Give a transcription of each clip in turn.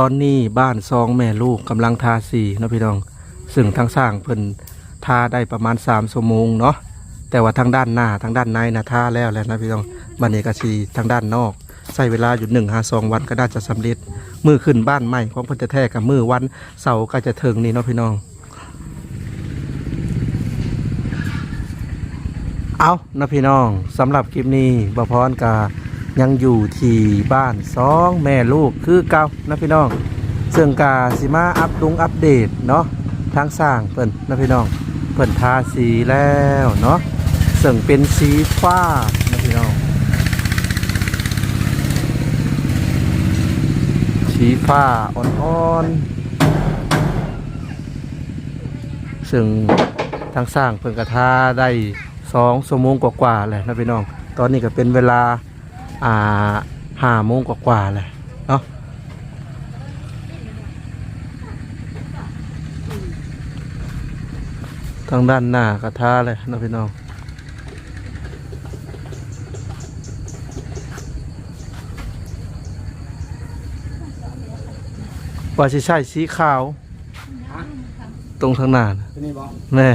ตอนนี้บ้านซองแม่ลูกกำลังทาสีนะพี่น้อง ซึ่งทางสร้างเพิ่นทาได้ประมาณ3ชั่วโมงเนาะแต่ว่าทางด้านหน้าทางด้านในนะทาแล้วแล้วนะพี่น้องบันนี้ก็สีทางด้านนอกใช้เวลาอยู่หนึ่งหาสองวันก็น่าจะสำเร็จมือขึ้นบ้านใหม่ของเพิ่นจะแท้กับมือวันเสาร์ก็จะถึงนี่เนาะพี่น้อง เอานะพี่น้องสำหรับคลิปนี้บพรกา ยังอยู่ที่บ้านสองแม่ลูกคือเก่านะพี่น้องซึ่งกาสิมาอัปดุงอัปเดตเนาะทางสร้างเพิ่นนะพี่น้องเพิ่นทาสีแล้วเนาะซึ่งเป็นสีฟ้านะพี่น้องสีฟ้าอ่อนๆซึ่งทางสร้างเพิ่นกระทาได้สองชั่วโมงกว่าๆแหละนะพี่น้อง ตอนนี้ก็เป็นเวลา อ่าห้าโมงกว่าๆแหละเนาะทางด้านหน้ากระทาเลยนะพี่น้องว่าสิใช่สีขาว ตรงทางหน้าน่ะที่นี่บอกแม่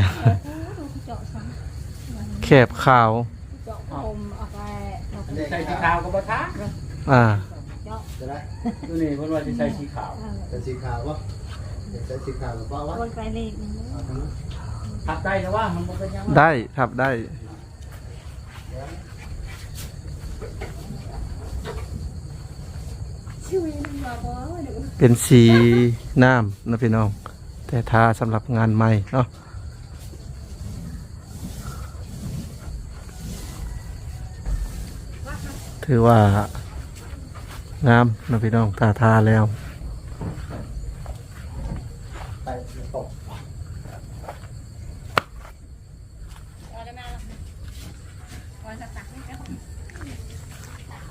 เจาะซ้แคบขาว ใส่สีขาวก็บ่ท้าอ่าเจาะจะได้ตัวนี้เพิ่นว่าสิใส่สีขาวเป็นสีขาววะเป็นสีขาวหรือเปล่าวะวนไปเลยนึงเอาทั้งนั้นทับได้แต่ว่ามันบ่เป็นหยังได้ทับได้ชื่อมันมาบ่เดี๋ยวเป็นสีน้ำนะพี่น้อง แต่ทาสำหรับงานใหม่เนาะ ถือว่า งามนะพี่น้องทาทาแล้วไปตก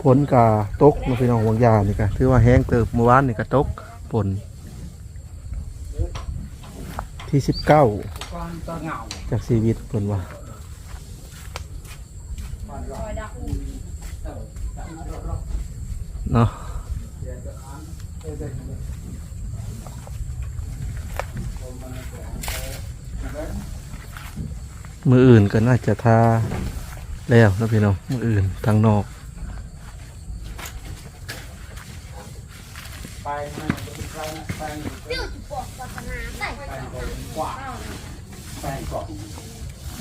ผลกาตกนะพี่น้องบางยานี่กะถือว่าแห้งเติบเมื่อวานนี่กะตกผลที่สิบเก้าจากชีวิตผลว่า เนาะมืออื่นก็น่าจะทาแล้วนะพี่น้องมืออื่นทางนอก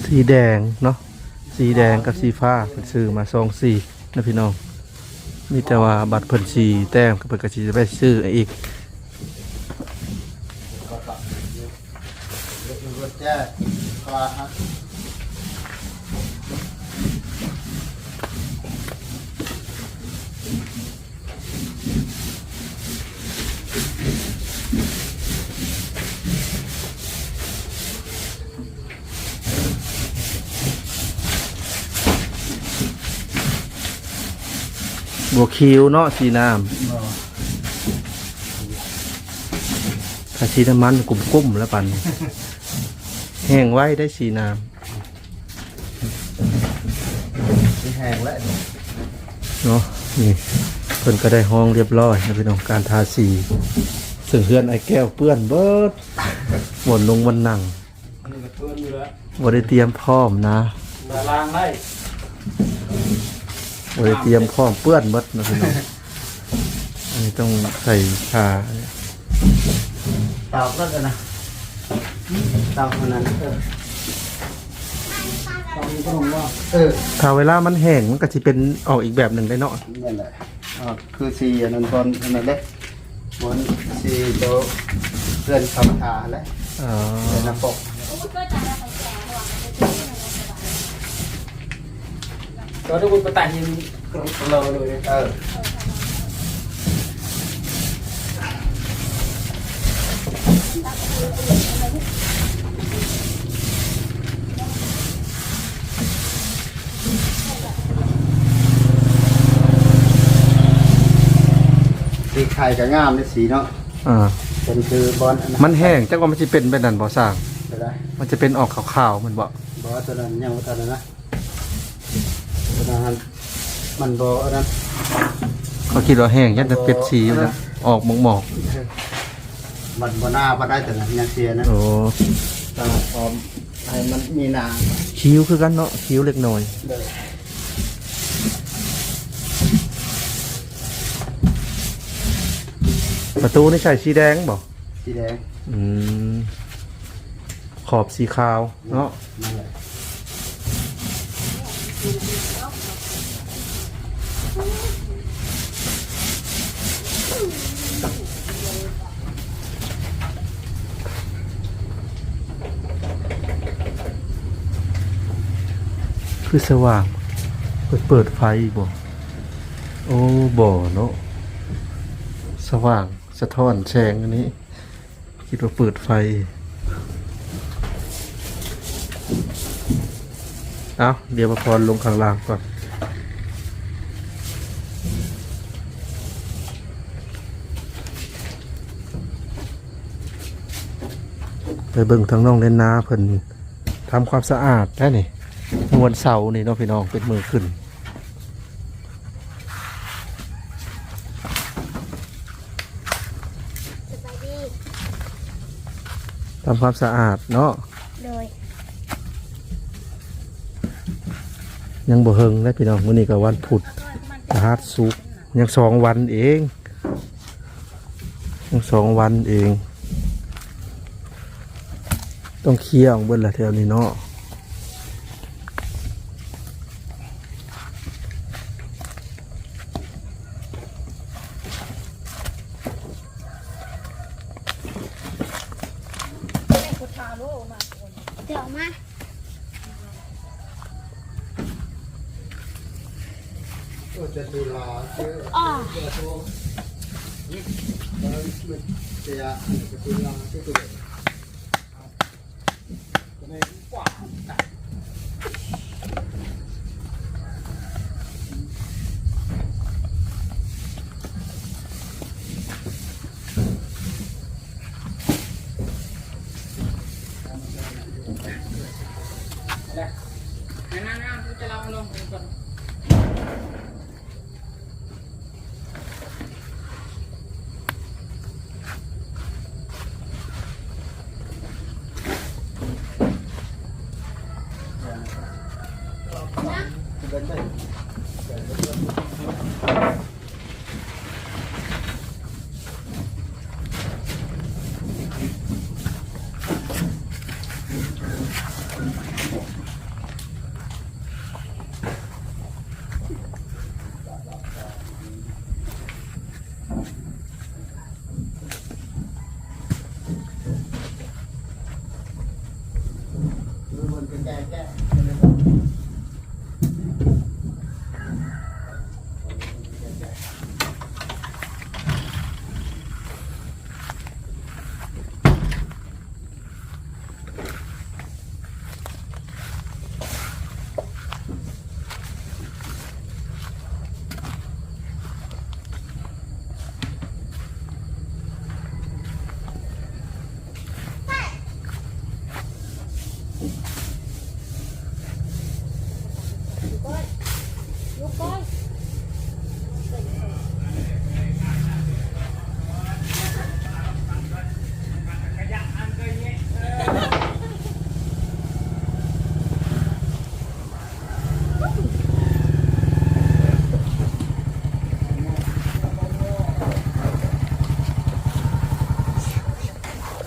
สีแดงเนาะสีแดงกับสีฟ้าเพิ่นซื้อมาสองสีนะพี่น้อง มีแต่ว่าบัตรเพิ่นสีแต้มก็เพิ่นก็สิจะไปซื้ออีก รถแจ้กว่าฮะ บัวคิวเนาะสีน้บ่ำถ้าสีน้ำมันกลุ่มๆแล้วปันนี้แห้งไว้ได้สีน้สีแห้งแล้วำเนาะนี่เพิ่นก็ได้ห้องเรียบร้อยนะพี่น้องการทาสีซึ่งเฮือนไอ้แก้วเปื้อนเบิดหมดลงวันนั่งอันนี้ก็เพิ่นอยู่แล้วบ่ได้เตรียมพร้อมนะตารางได้ บ่ได้เตรียมพร้อมเปื้อนเบิดนะพี่น้องอันนี้ต้องใส่ชาเตาก็จะนะเตาเท่านั้นเออตอนนี้ก็ลงว่าเออถ้าเวลามันแห้งมันก็สิเป็นออกอีกแบบหนึ่งได้เนาะนี่แหละอ๋อคือสีอันนั้นตอนอันนั้นเล็กบนสีโตะเพื่อนคำทาและอ๋อเป็นน้ำปกตอนที่คุณไปตัดหินก ระโดดเลยเออสีไข่กับงามในสีเนาะอ่าเป็นคือบอลอันนั้นมันแห้งจักว่ามันสิเป็นแบบนั้นบ่สร้างไปได้มันจะเป็นออกขาวๆมันบ่บอตัวนั้นยั งบ่ตัวนั้นนะตัวนั้นมันบออันนั้นเขาคิดว่าแห้งยันจะเป็นสีอยู่นะอออกหมอกหมอกบัดบ่หน้าบ่ได้แต่ละยังเสียนะๆโอ้ต้องพร้อมให้มันมีหนาคิ้วคือกันเนาะคิ้วเล็กน้อยเด้อประตูนี่ใส่สีแดงบ่สีแดงอืมขอบสีขาวเนาะนั่นแหละ คือสว่าง เปิดเปิดไฟบ่โอ้บ่เนาะสว่างสะท้อนแสงอันนี้ คิดว่าเปิดไฟเอาเดี๋ยวมาพรลงข้างล่างก่อนไปเบิ่งทางน้องเล่นน้าเพิ่นทำความสะอาดได้นี่เมื่อ วันเสาร์นี่เน้องพี่น้องเป็นมือขึ้นสบายดีทำความสะอาดเนาะ โดย ยังบ่เฮิงนะพี่น้องมื้อนี้ก็วันพุธพฤหัสสุกร์ยังสองวันเอง ยังสองวันเอง ต้องเคลียร์ออกเบิดละแถวนี้เนาะ เดี๋ยวมาก็จะดูรอเชื่ออ๋อเสียจะดูรอที่ตัวมัน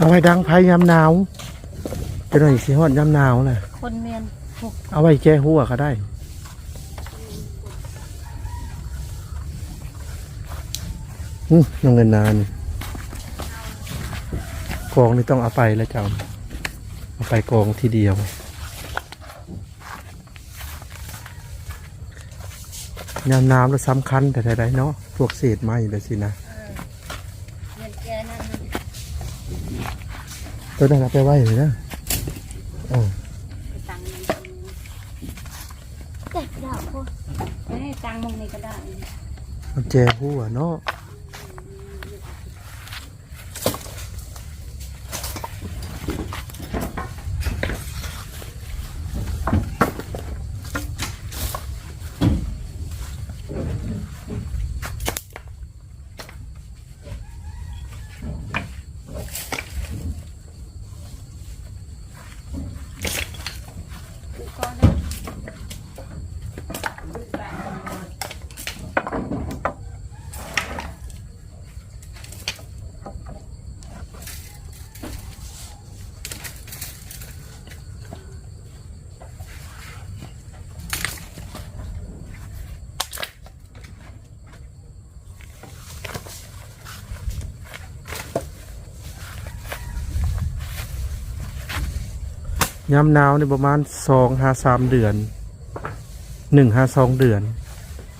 เอาไว้ดังไฟยามหนาวจะหน่อยสิฮอดยามหนาวแหละคนเมียนหกเอาไว้แก้หัวก็ได้ อืมน้องเงินนานกองนี่ต้องเอาไปแล้วเจ้าเอาไปกองทีเดียว ยามน้ำแล้วสำคัญแต่ใดๆเนาะ พวกเศษไม้เลยสินะ เมียนแกนั่น ตัวนั้นเอาไปไว้เลยนะเออไปตังค์นั่นเด็กดอกโคไม่ให้ตังค์มึงนี่ก็ได้เอาแจหัวเนาะ ย้ำหนาวในประมาณสองห้าสามเดือนหนึ่งห้าสองเดือน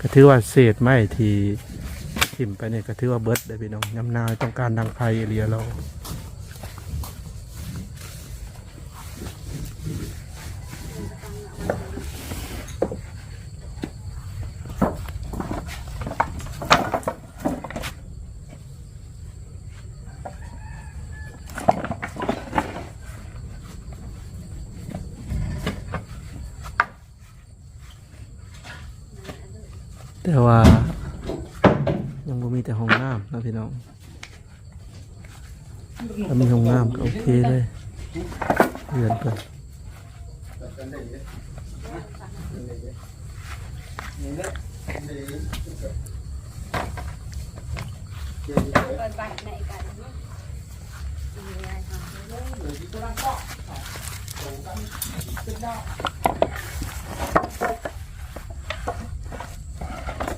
ก็ถือว่าเศษไม้ที่ทิ่มไปเนี่ยก็ถือว่าเบิดได้พี่น้องย้ำหนาวต้องการดังไฟเรียเรา แต่ว่า ยังบ่มีแต่ห้องน้ำนะพี่น้องถ้ามีห้องน้ำก็โอเคเลยเรือนเพิ่นเปิดใบไหนกัน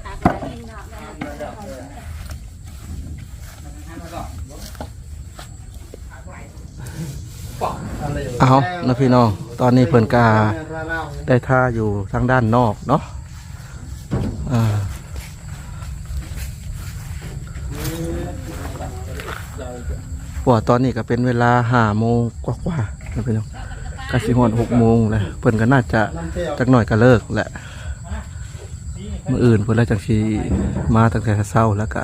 ตากไว้กินดอกแล้ว เอานะพี่น้อง ตอนนี้เพิ่นกาได้ท่าอยู่ทางด้านนอกเนาะว่าตอนนี้ก็เป็นเวลาห้าโมงกว่าๆนะพี่น้องกสิฮอดหกโมงแล้วเพิ่นก็น่าจะจักหน่อยก็เลิกแหละมื้ออื่นเพิ่นแล้วจังสิมาตั้งแต่เช้าแล้วก็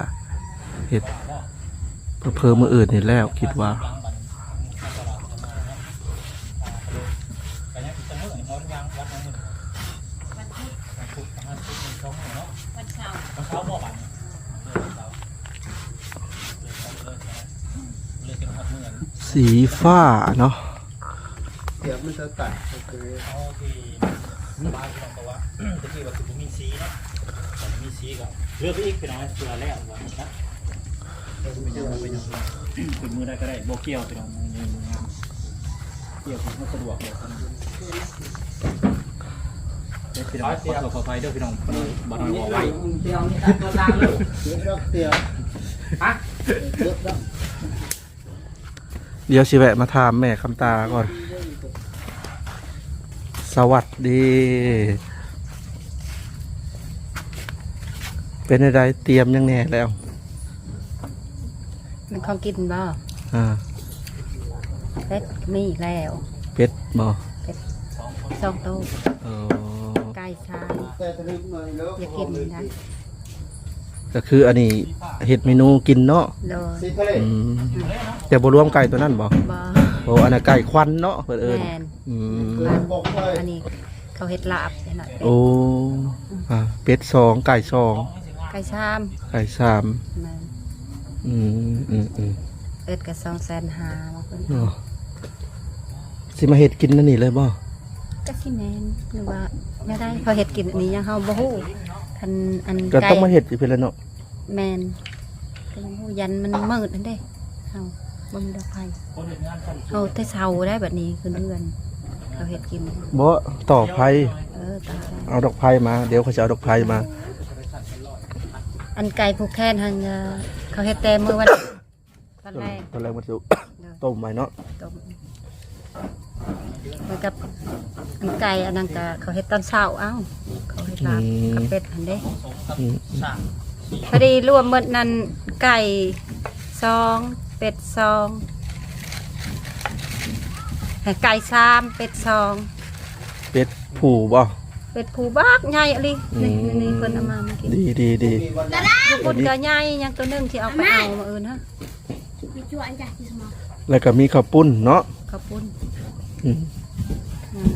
เฮ็ดเพื่อเพิ่มมื้ออื่นนี่แล้วคิดว่า สีฟ้าเนาะเดี๋ยวมันจะตัดก็คือเอาที่บ้านพี่น้องบอกว่าตะกี้ว่าคือบ่มีสีเนาะแต่มีสีก็เลือกไปอีกพี่น้องเสือแล้วว่านะเป็นยังไงเป็นยังไงเป็นมือได้ก็ได้โบเกี่ยวพี่น้องมืองามเกี่ยวมันสะดวกเลยเดี๋ยวพี่น้องขอตัวขอไปเด้อพี่น้องบ้านเราไว้เดี๋ยวเดี๋ยว เดี๋ยวสิแวะมาถามแม่คำตาก่อน สวัสดี เป็นอะไรเตรียมยังแน่แล้ว มันของกินบ่อ่าเป็ดมีอีกแล้วเป็ดบอสองตู้เออไก่ชายแต่ตะลึกหน่อยเลิกอย่ากินนะ ก็คืออันนี้เห็ดเมนูกินเนาะโดยสีทะเลอืมแต่บ่รวมไก่ตัวนั้นบ่บ่โอ้อันนั้นไก่ควันเนาะเพิ่นเอิ้นแมนอืมบอกเลยอันนี้เขาเฮ็ดลาบนี่น่ะโอ้อ่าเป็ดสองไก่สองไก่ชามไก่สามแม่นอืมอืมอืมเอิดก็2แสนห้าบางคนเนาะสิมาเห็ดกินนั่นนี่เลยบ่ก็สิแม่นหรือว่าไม่ได้เขาเฮ็ดกินอันนี้ยังเฮาบ่ฮู้ อันอันก็ไก่ต้องมาเห็ดอยู่เพิ่นแหล้วเนาะแม่นก็ยังฮู้ยันมันมืดนั่นเด้เฮาบ่มีดอกไฟคนเห็นงานกันเฮาแต่เช้าได้แบบนี้คือเดือนเขาเฮ็ดกิน บ่ต่อไผเออตายแล้วเอาดอกไผ่มา เดี๋ยวเขาจะเอาดอกไผ่มา อันไก่ผูกแค้นหันเอ่อเขาเฮ็ดแต่มื้อวันตอนแรกตอนแรกมันจะเด้อ ต้มไว้เนาะต้มเหมือนกับอันไก่อันนั้นก็เขาเฮ็ดตอนเช้าเอ้า เขาเฮ็ดลาบกับเป็ดอันเด้อืมพอดีรวมหมดนั้นไก่ซองเป็ดซองให้ไก่สามเป็ดซอง เป็ดผูบ่เป็ดผูบักใหญ่อะลินี่อืมนี่เพิ่นเอามามากินดีดีดีลูกปุดก็ใหญ่ยังตัวหนึงที่เอาไปเอามาอื่นฮะมีจวนจากที่สมองแล้วก็มีข้าวปุ้นเนาะข้าวปุ้น อืม อืม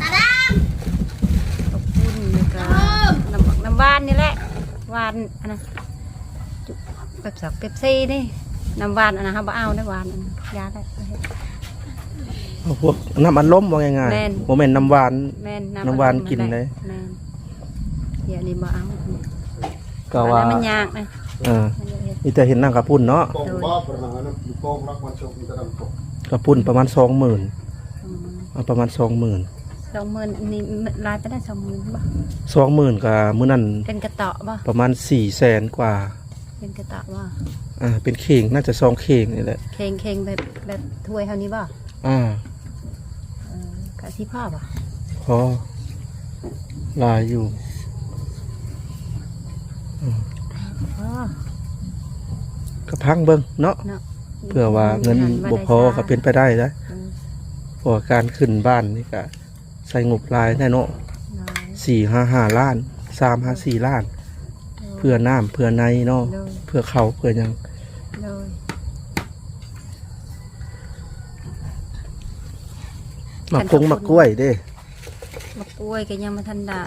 ข้าวปุ้นแล้วก็น้ำน้ำห วานนี่แหละหวานอันนั้นจุเป๊ปซี่เป๊ปซี่นี่น้ำหวานอันนั้นเขาบ่เอาได้หวานอันนั้นยาได้เอาพวกน้ำอัดลมว่าง่ายแม่น ๆโมเมนน้ำหวานแม่นน้ำหวานกินเลยแม่นเดี๋ยวนี้บ่เอาก็ว่า อันนั้นมันยากนะเออมันจะเฮ็ด มีแต่เห็นนั่งข้าวปุ้นเนาะโป่งบ่ประมาณนั้นโป่งรักมันชมตะดำตกข้าวปุ้นประมาณสองหมื่นอืมเอาประมาณสองหมื่น สองหมื่นนี่ลายไปได้สองหมื่นบ่สองหมื่นกับมื้อนั้นเป็นกระเตาะบ่ประมาณสี่แสนกว่าเป็นกระเตาะบ่อ่าเป็นเข่งน่าจะซองเข่งนี่แหละเคงเคงแบบแบบถ้วยเท่านี้บ่อ่าเออที่พ่อป่ะพอลายอยู่พ่อก็พังเบิ่งเนาะเนาะเพื่อว่าเงินบ่พอก็เป็นไปได้นะเพราะว่าการขึ้นบ้านนี่ก็ ใส่งบหลายแน่เนาะสี่ห้าห้าล้านสามห้าสี่ล้าน เพื่อน้ำเพื่อในเนาะโดยเพื่อเขาเพื่อหยังโดยมะกงมะกล้วยเด้มะกล้วยก็ยังมาทันได้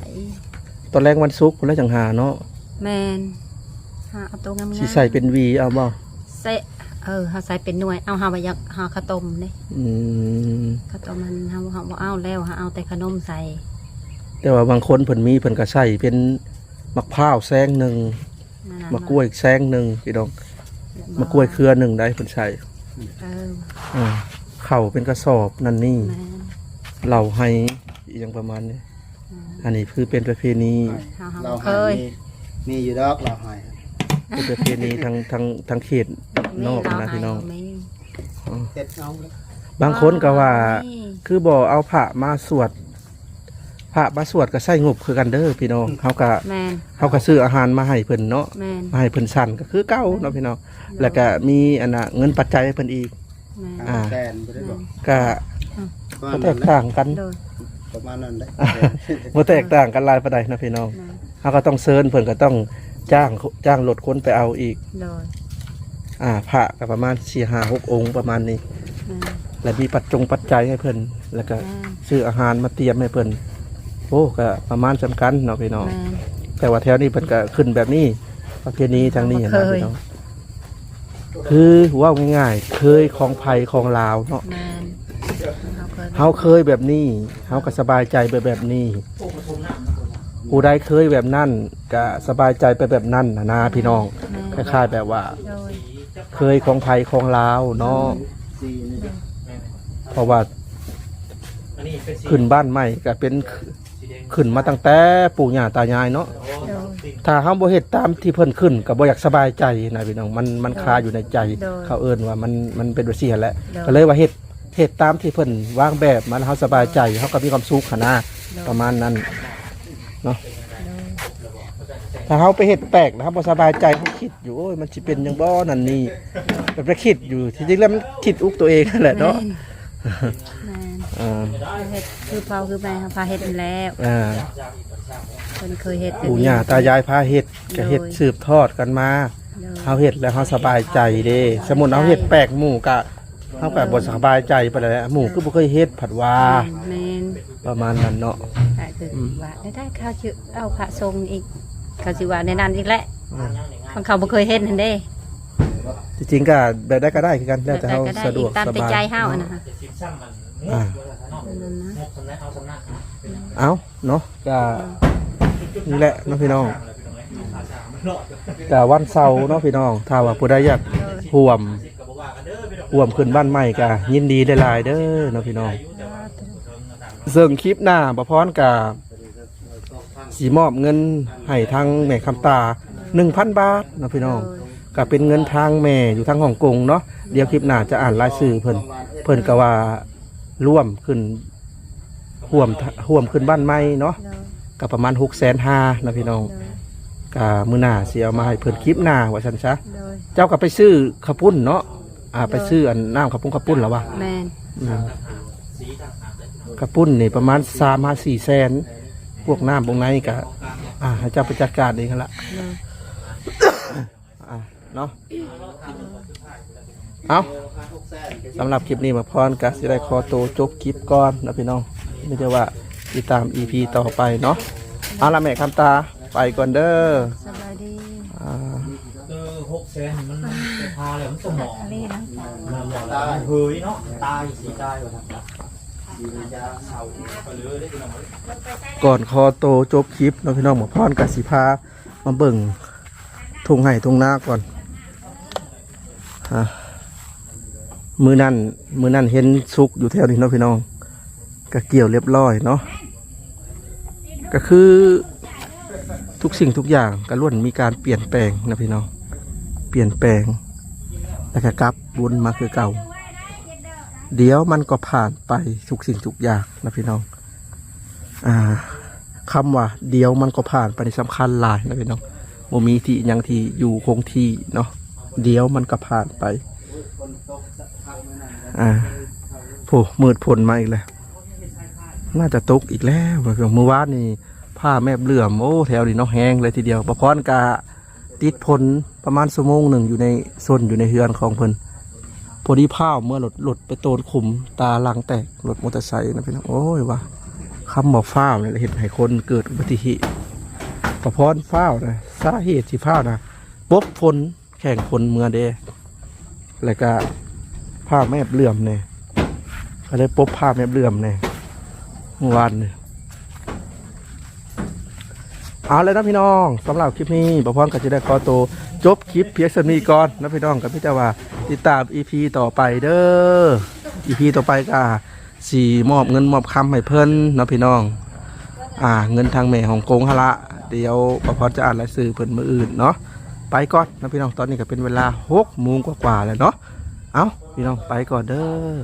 ตอนแรกวันศุกร์พุ่นแล้วจังหาเนาะแมนหาเอาตัวงามๆสิใส่เป็นวีเอาบ่ใส่ เออหาใส่เป็นหน่วย เอาหาไปยักหาข้าวต้มเลยอืมข้าวต้มมันหาหาบ่เอาแล้วหาเอาแต่ขนมใส่แต่ว่าบางคนเพิ่นมีเพิ่นก็ใส่เป็นมะพร้าวแซงหนึ่งนั่นน่ะมะกล้วยแซงหนึ่งพี่น้องบ่มะกล้วยเครือหนึ่งได้เพิ่นใส่เอออ่าเข่าเป็นกระสอบนั่นนี่แม่นเหล่าให้อหยังประมาณนี้อืมอันนี้คือเป็นประเพณีเฮาหาเราบ่เคหายยมีมีอยู่ดอกเราหาย เป็นประเพณีทางทางทางเขตนอกนะพี่น้อง มีเฮ็ดเอาเลยบางคนก็ว่านี่คือบ่เอาพระมาสวดพระมาสวดก็ใส่งบคือกันเด้อพี่น้องเขาก็แม่นเขาก็ซื้ออาหารมาให้เพิ่นเนาะแม่นมาให้เพิ่นสั่นก็คือเก่าเนาะพี่น้องแล้วก็มีอันน่ะเงินปัจจัยให้เพิ่นอีก แม่นอ่า แสนบ่ได้บอกก็ประก็มาณแตนั้นกแหละต่างกันโดยประมาณนั้นได้บ่แตกต่างกันหลายปานใดนะพี่น้องแม่นเขาก็ต้องเซิร์นเพิ่นก็ต้อง จ้างจ้างรถคนไปเอาอีก โดยอ่าพระก็ประมาณ4 5 6องค์ประมาณนี้ แม่นแล้วมีปัจจงปัจจัยให้เพิ่นแล้วก็แม่นซื้ออาหารมาเตรียมให้เพิ่นโอ้ก็ประมาณสำคัญเนาะพี่น้อง แม่นแต่ว่าแถวนี้เพิ่นก็ขึ้นแบบนี้ประเพณีทางนี้บ่นะเคย พี่น้องคือว่าง่ายๆ เคยของไผของลาวเนาะแม่นเขาเคยเฮาเคยแบบนี้เฮาก็สบายใจไปแบบนี้ ผู้ใดเคยแบบนั้นก็สบายใจไปแบบนั้นนะนะพี่น้องแม่นคล้ายๆแบบว่า โดยเคยของไผของลาวเนาะซีนี่เด้อเพราะว่าขึ้นบ้านใหม่ก็เป็นขึ้นมาตั้งแต่ปู่ย่าตายายเนาะโอ้สีถ้าเฮาบ่เฮ็ดตามที่เพิ่นขึ้นก็บ่อยากสบายใจนะพี่น้องมันมันคาอยู่ในใจ โดยเขาเอิ้นว่ามันมันเป็นแบบซี่หั่นแหละโดย ก็เลยว่าเฮ็ดเฮ็ดตามที่เพิ่นวางแบบมันเฮาสบายใจเฮาก็มีความสุขหันนะประมาณนั้น เนาะถ้าเฮาไปเฮ็ดแปลกนะครับบ่สบายใจเฮาคิดอยู่โอ้ยมันสิเป็นจังบ่นั่นนี่แบบไปคิดอยู่ที่จริงแล้วมันคิดอุกตัวเองนั่นแหละเนาะแม่นอ่าเฮ็ดคือเผาคือแม่พาเฮ็ดนั่นแล้วอ่าเพิ่นเคยเฮ็ดปู่ย่าตายายพาเฮ็ดก็เฮ็ดสืบทอดกันมาโดยเฮาเฮ็ดแล้วเฮาสบายใจเด้สมมุติเฮาเฮ็ดแปลกหมู่ก็เฮาก็บ่สบายใจปานใดหมู่คือบ่เคยเฮ็ดผัดว่าแม่นประมาณนั้นเนาะแต่คือ ว่าได้ได้ข้าวชื่อเอาพระทรงอีกเขาสิว่าในนั้นอีกแหละบางเขาบ่เคยเฮ็ดนั่นเด้จริงๆก็แบบได้ก็ได้คือกันแล้วแต่เฮาก็ได้สะดอีวกกตามสแต่บายใจเฮาอะนะคะจะสิบซ้ำมันงอ่าบเนาะนั่นนะงบสำนักเอาสำนักเอาเนาะก็ นี่แหละเนาะพี่น้อง แต่วันเสาร์เนาะพี่น้องถ้าว่าผู้ใดอยากร่วมก็บอกว่ากันเด้อพี่น้องร่วมขึ้นบ้านใหม่ก็ยินดีหลายๆเด้อเนาะพี่น้องซึ่งคลิปหน้าบ่พรก็ สิมอบเงินให้ทางแม่คำตา 1,000 บาทเนาะพี่น้องก็เป็นเงินทางแม่อยู่ทางฮ่องกงเนาะเดี๋ยวคลิปหน้าจะอ่านรายชื่อเพิ่นเพิ่นก็ว่าร่วมขึ้นร่วมร่วมขึ้นบ้านใหม่เนาะโดยก็ประมาณ6 5 0 0 0นะพี่น้องโดยก็มื้อหน้าสิเอามาให้เพิ่นคลิปหน้าว่าซั่นซะโดยเจ้าก็ไปซื้อข้าวปุ้นเนาะอ่าไปซื้ออันน้ำข้าวปุ้นข้าวปุ้นแล้ววะแม่นอืมข้าวปุ้นนี่ประมาณ3 5 4แสน พวกน้ำพวกไหนก็อ่าให้เจ้าไปจัดการเองนั่นละโดยอะเนาะเอาสำหรับคลิปนี้มาพรกัสิได้คอโตวจบคลิปก่อนนะพี่น้องไม่ใช่ว่าติดตาม EP ต่อไปเนาะเอาละแม่คำตาไปก่อนเด้อสบายดีอ่าเออหกแสนมันมันจะพาเลยมันสมองอะไรนะมันหมดแล้วมันเฮ้ยเนาะตายสีตายว่ะครับไปเลยได้พี่น้อง ก่อนคอโตจบคลิปเนาะพี่น้องหมาพรกสิพามาเบิ่งทุ่งไห่ทุ่งนาก่อนอมือนั่นมือนั่นเห็นซุกอยู่แถวนี้เนาะพี่น้องก็เกี่ยวเรียบร้อยเนาะก็คือทุกสิ่งทุกอย่างก็ล้วนมีการเปลี่ยนแปลงนะพี่น้องเปลี่ยนแปลงแล้วก็กลับวนมาคือเก่า เดี๋ยวมันก็ผ่านไปทุกสิ่งทุกอย่างนะพี่น้อง อ่าคำว่า เดี๋ยวมันก็ผ่านไปในสำคัญหลายนะพี่น้องโมมีที่ยังที่อยู่คงที่เนาะเดี๋ยวมันก็ผ่านไป อ่าโผมืดผลมาอีกแล้วน่าจะตกอีกแล้วเมื่อวานนี่ผ้าแม่เบื่อมโอ้แถวนี้เนาะแห้งเลยทีเดียวประพรกาติดผลประมาณชั่วโมงหนึ่งอยู่ในโซนอยู่ในเฮือนของเพิ่น พอดีผ้าเมื่อหลดหลดไปโตนขุมตาลังแตกรถมอเตอร์ไซค์นะพี่น้องโอ้ยว่ะคำบอกฟ้าวเนี่ยเห็นให้คนเกิดอุบัติเหตุประพรฟ้าวนะสาเหตุที่ฟ้าวนะปบฝนแข่งฝนเมื่อเดแล้วก็ผ้าแม่เบื่อมเนี่ยก็ได้ปบผ้าแม่เบื่อมเนี่ยวานเนี่ยเอาเลยนะพี่น้องสำหรับคลิปนี้ประพรก็จะได้ขอตัว จบคลิปเพียงเท่านี้ก่อนนะพี่น้องกับพี่เจ้าว่า ติดตาม EP ต่อไปเด้อ EP ต่อไปก็สี่มอบเงินมอบคำให้เพิ่นนะพี่น้อง อ่า เงินทางแม่ของโกงฮะละเดี๋ยวประพรจะอ่านรายชื่อเพิ่นมืออื่นเนาะไปก่อนนะพี่น้องตอนนี้ก็เป็นเวลาหกโมงกว่าๆแล้วเนาะเอาพี่น้องไปก่อนเด้อ